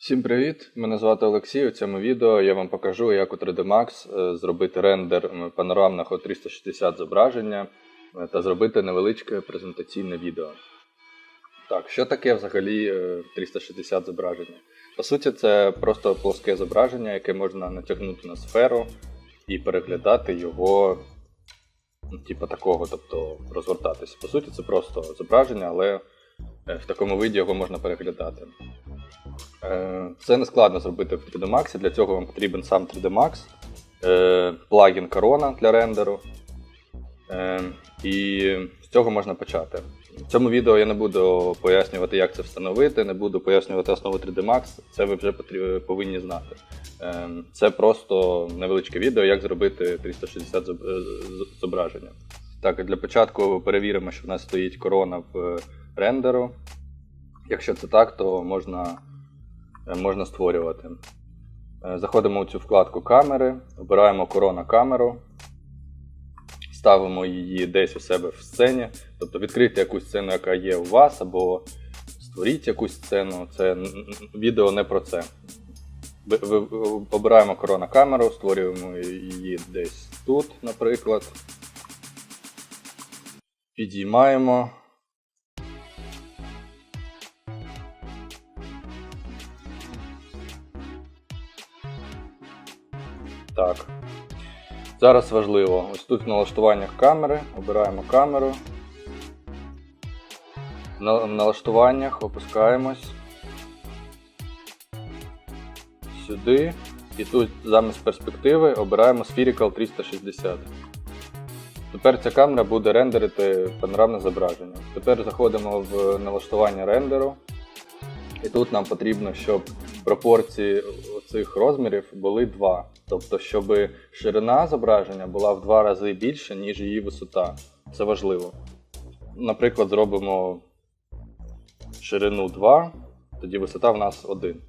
Всім привіт! Мене звати Олексій. У цьому відео я вам покажу, як у 3D Max е, зробити рендер панорамного 360 зображення е, та зробити невеличке презентаційне відео. Так, що таке взагалі е, 360 зображення? По суті, це просто плоске зображення, яке можна натягнути на сферу і переглядати його, ну, типу такого, тобто розгортатися. По суті, це просто зображення, але е, в такому виді його можна переглядати. Е, Це не складно зробити в 3D Max. Для цього вам потрібен сам 3D Max, е, плагін Corona для рендеру. Е, І з цього можна почати. В цьому відео я не буду пояснювати, як це встановити, не буду пояснювати основу 3D Max. Це ви вже повинні знати. Е, Це просто невеличке відео, як зробити 360 зоб- е, з- зображення. Так, для початку перевіримо, що в нас стоїть корона в рендеру. Якщо це так, то можна е, можна створювати. Е, Заходимо у цю вкладку камери, обираємо корона камеру, ставимо її десь у себе в сцені, тобто відкрити якусь сцену, яка є у вас, або створіть якусь сцену. Це відео не про це. Обираємо корона камеру, створюємо її десь тут, наприклад. Підіймаємо. Зараз важливо. Ось тут в налаштуваннях камери. Обираємо камеру. На, налаштуваннях опускаємось. Сюди. І тут замість перспективи обираємо Spherical 360. Тепер ця камера буде рендерити панорамне зображення. Тепер заходимо в налаштування рендеру. І тут нам потрібно, щоб пропорції цих розмірів були 2. Тобто, щоб ширина зображення була в 2 рази більша, ніж її висота. Це важливо. Наприклад, зробимо ширину 2, тоді висота в нас 1.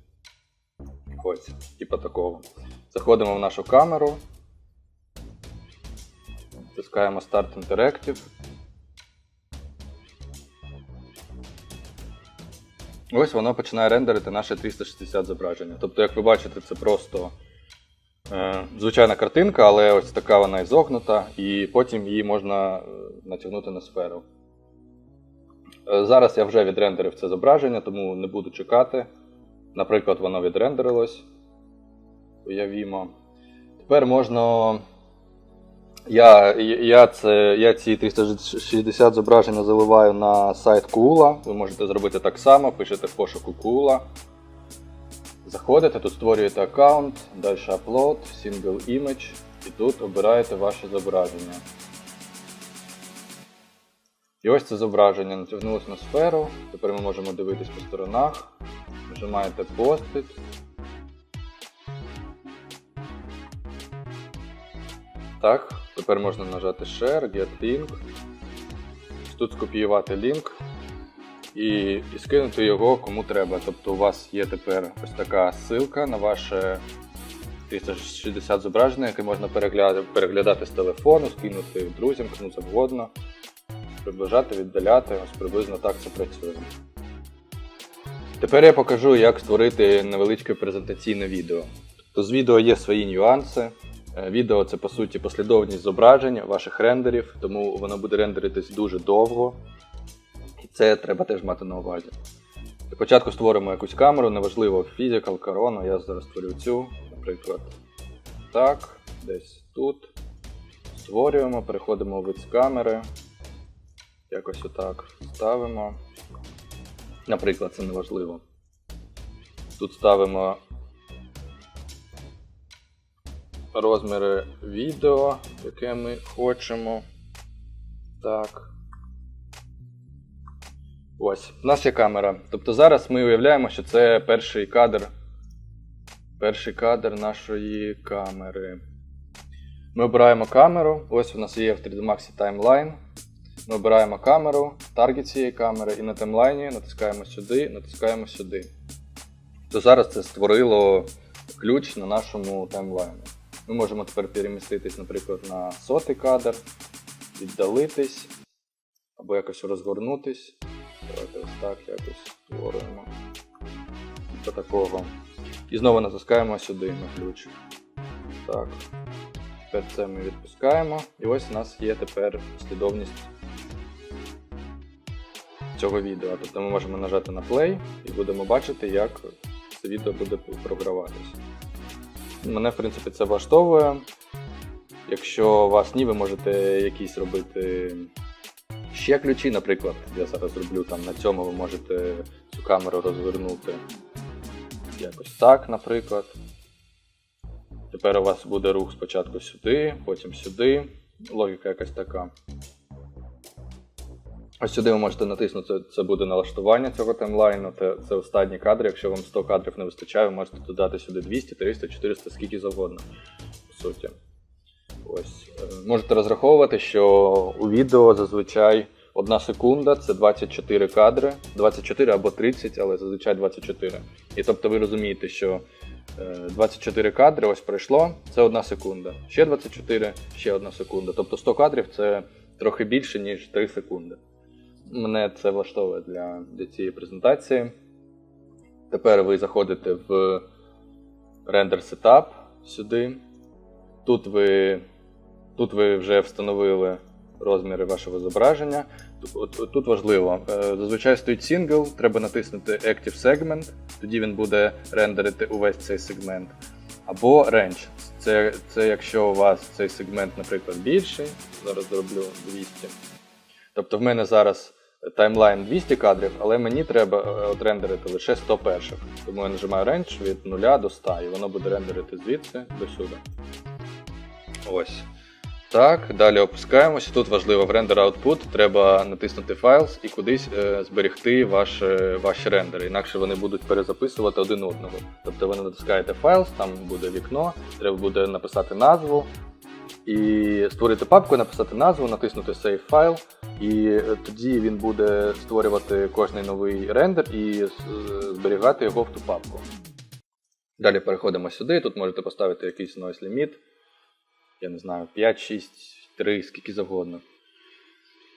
Ось, типа такого. Заходимо в нашу камеру. Тискаємо Start Interactive. Ось воно починає рендерити наше 360 зображення. Тобто, як ви бачите, це просто е, звичайна картинка, але ось така вона ізогнута, і потім її можна е, натягнути на сферу. Е, зараз я вже відрендерив це зображення, тому не буду чекати. Наприклад, воно відрендерилось. Уявімо. Тепер можна. Я, я, це, я ці 360 зображення заливаю на сайт Кула. Ви можете зробити так само, пишете в пошуку Кула. Заходите, тут створюєте аккаунт, далі upload, single image, і тут обираєте ваше зображення. І ось це зображення натягнулося на сферу. Тепер ми можемо дивитись по сторонах. Нажимаєте постить. Так, тепер можна нажати Share, Get Link. Тут скопіювати лінк і, і скинути його кому треба. Тобто у вас є тепер ось така ссылка на ваше 360 зображення, яке можна переглядати, переглядати з телефону, скинути друзям, кому завгодно, приближати, віддаляти. Ось приблизно так це працює. Тепер я покажу, як створити невеличке презентаційне відео. Тобто з відео є свої нюанси. Е, Відео це по суті послідовність зображень ваших рендерів, тому воно буде рендеритись дуже довго. І це треба теж мати на увазі. Для початку створимо якусь камеру, неважливо Physical, Corona, я зараз створю цю, наприклад. Так, десь тут. Створюємо, переходимо вид з камери. Якось отак ставимо. Наприклад, це неважливо. Тут ставимо розміри відео, яке ми хочемо. Так. Ось, у нас є камера. Тобто зараз ми уявляємо, що це перший кадр. Перший кадр нашої камери. Ми обираємо камеру. Ось у нас є в 3D Max таймлайн. Ми обираємо камеру, таргет цієї камери, і на таймлайні натискаємо сюди, натискаємо сюди. То зараз це створило ключ на нашому таймлайні. Ми можемо тепер переміститись, наприклад, на сотий кадр, віддалитись, або якось розгорнутись. Давайте ось так якось створюємо. такого. І знову натискаємо сюди на ключ. Так. Тепер це ми відпускаємо. І ось у нас є тепер послідовність цього відео. Тобто ми можемо нажати на play і будемо бачити, як це відео буде програватися. Мене, в принципі, це влаштовує. Якщо вас ні, ви можете якісь робити ще ключі, наприклад, я зараз зроблю там на цьому, ви можете цю камеру розвернути якось так, наприклад. Тепер у вас буде рух спочатку сюди, потім сюди. Логіка якась така. Ось сюди ви можете натиснути, це буде налаштування цього таймлайну. Це, це останні кадри. Якщо вам 100 кадрів не вистачає, ви можете додати сюди 200, 300, 400, скільки завгодно. По суті. Ось. Е, Можете розраховувати, що у відео зазвичай 1 секунда це 24 кадри, 24 або 30, але зазвичай 24. І тобто ви розумієте, що е, 24 кадри ось пройшло, це 1 секунда. Ще 24, ще 1 секунда. Тобто 100 кадрів це трохи більше, ніж 3 секунди. Мене це влаштовує для, для цієї презентації. Тепер ви заходите в рендер Setup сюди. Тут ви, тут ви вже встановили розміри вашого зображення. Тут, важливо. е, Зазвичай стоїть сингл, треба натиснути Active Segment, тоді він буде рендерити увесь цей сегмент. Або Range. Це, це якщо у вас цей сегмент, наприклад, більший. Зараз зроблю 200. Тобто в мене зараз таймлайн 200 кадрів, але мені треба е, отрендерити лише 100 перших. Тому я нажимаю Range від 0 до 100, і воно буде рендерити звідси до сюди. Ось. Так, далі опускаємося. Тут важливо в рендер output треба натиснути Files і кудись е, зберегти ваш, е, ваші рендери, інакше вони будуть перезаписувати один одного. Тобто ви натискаєте Files, там буде вікно, треба буде написати назву і створити папку, написати назву, натиснути Save File, і е, тоді він буде створювати кожний новий рендер і е, зберігати його в ту папку. Далі переходимо сюди. Тут можете поставити якийсь noise limit. Я не знаю, 5, 6, 3, скільки завгодно.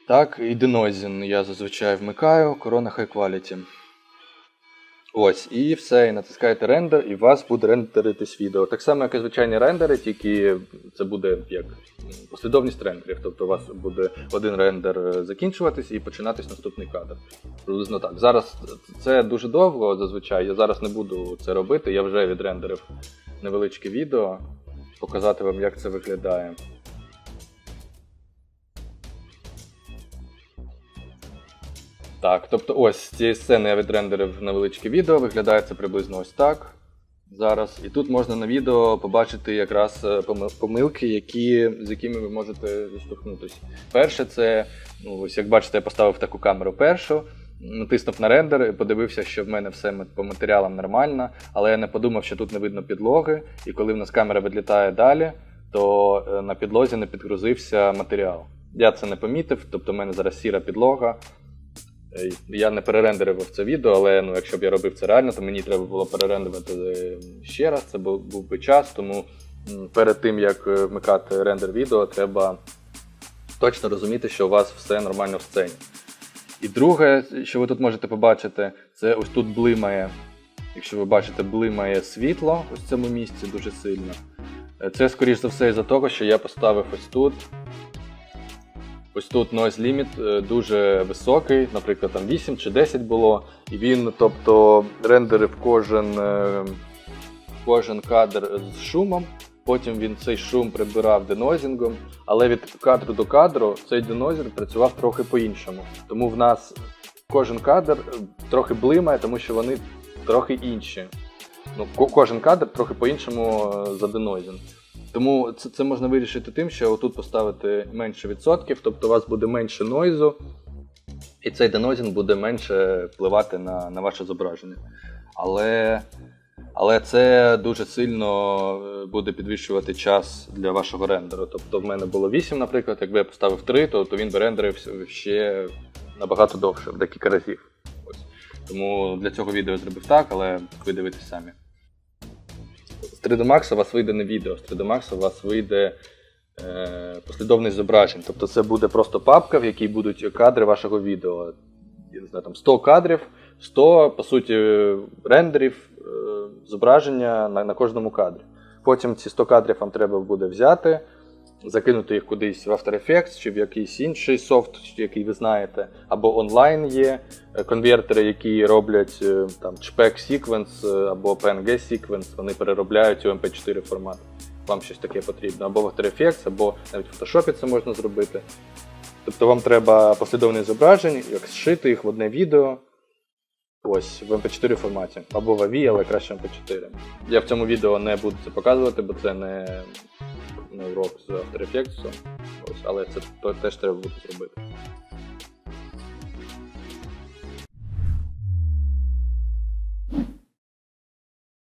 Так, і denoising я зазвичай вмикаю, корона High Quality. Ось, і все, і натискаєте рендер, і у вас буде рендеритись відео. Так само, як і звичайні рендери, тільки це буде як послідовність рендерів. Тобто у вас буде один рендер е, закінчуватись і починатись наступний кадр. Приблизно так. Зараз це дуже довго зазвичай. Я зараз не буду це робити. Я вже відрендерив невеличке відео, показати вам, як це виглядає. Так, тобто ось з цієї сцени я відрендерив невеличке відео, виглядає це приблизно ось так. Зараз. І тут можна на відео побачити якраз е, помилки, які, з якими ви можете зіштовхнутися. Перше, це, ну, ось як бачите, я поставив таку камеру першу, натиснув на рендер і подивився, що в мене все по матеріалам нормально, але я не подумав, що тут не видно підлоги, і коли в нас камера відлітає далі, то е, на підлозі не підгрузився матеріал. Я це не помітив, тобто в мене зараз сіра підлога. Е, Я не перерендерив це відео, але ну, якщо б я робив це реально, то мені треба було перерендерити е, ще раз. Це був, був би час, тому перед тим як е, вмикати рендер відео, треба точно розуміти, що у вас все нормально в сцені. І друге, що ви тут можете побачити, це ось тут блимає. Якщо ви бачите, блимає світло ось в цьому місці дуже сильно. Це, скоріш за все, із-за того, що я поставив ось тут Ось тут noise limit е, дуже високий, наприклад, там 8 чи 10 було, і він, тобто, рендерив кожен, е, кожен кадр з шумом. Потім він цей шум прибирав денозінгом, але від кадру до кадру цей денозінг працював трохи по-іншому. Тому в нас кожен кадр е, трохи блимає, тому що вони трохи інші. Ну, кожен кадр трохи по-іншому е, заденозін. Тому це, це можна вирішити тим, що отут поставити менше відсотків, тобто у вас буде менше нойзу, і цей денозін буде менше впливати на, на ваше зображення. Але, але це дуже сильно е, буде підвищувати час для вашого рендеру. Тобто в мене було 8, наприклад, якби я поставив 3, то, то він би рендерив ще набагато довше, в декілька разів. Ось. Тому для цього відео зробив так, але ви дивитесь самі. З 3D Max у вас вийде не відео, з 3D Max у вас вийде е, послідовність зображень. Тобто це буде просто папка, в якій будуть кадри вашого відео. Я не знаю, там 100 кадрів, 100, по суті, рендерів зображення на, на кожному кадрі. Потім ці 100 кадрів вам треба буде взяти, закинути їх кудись в After Effects чи в якийсь інший софт, який ви знаєте, або онлайн є е, конвертери, які роблять е, там sequence е, або PNG sequence, вони переробляють у MP4 формат. Вам щось таке потрібно, або в After Effects, або навіть в Photoshop це можна зробити. Тобто вам треба послідовність зображень, як зшити їх в одне відео. Ось в MP4 форматі, або в AVI, але краще MP4. Я в цьому відео не буду це показувати, бо це не, не урок з After Effects, ось, але це теж треба буде зробити.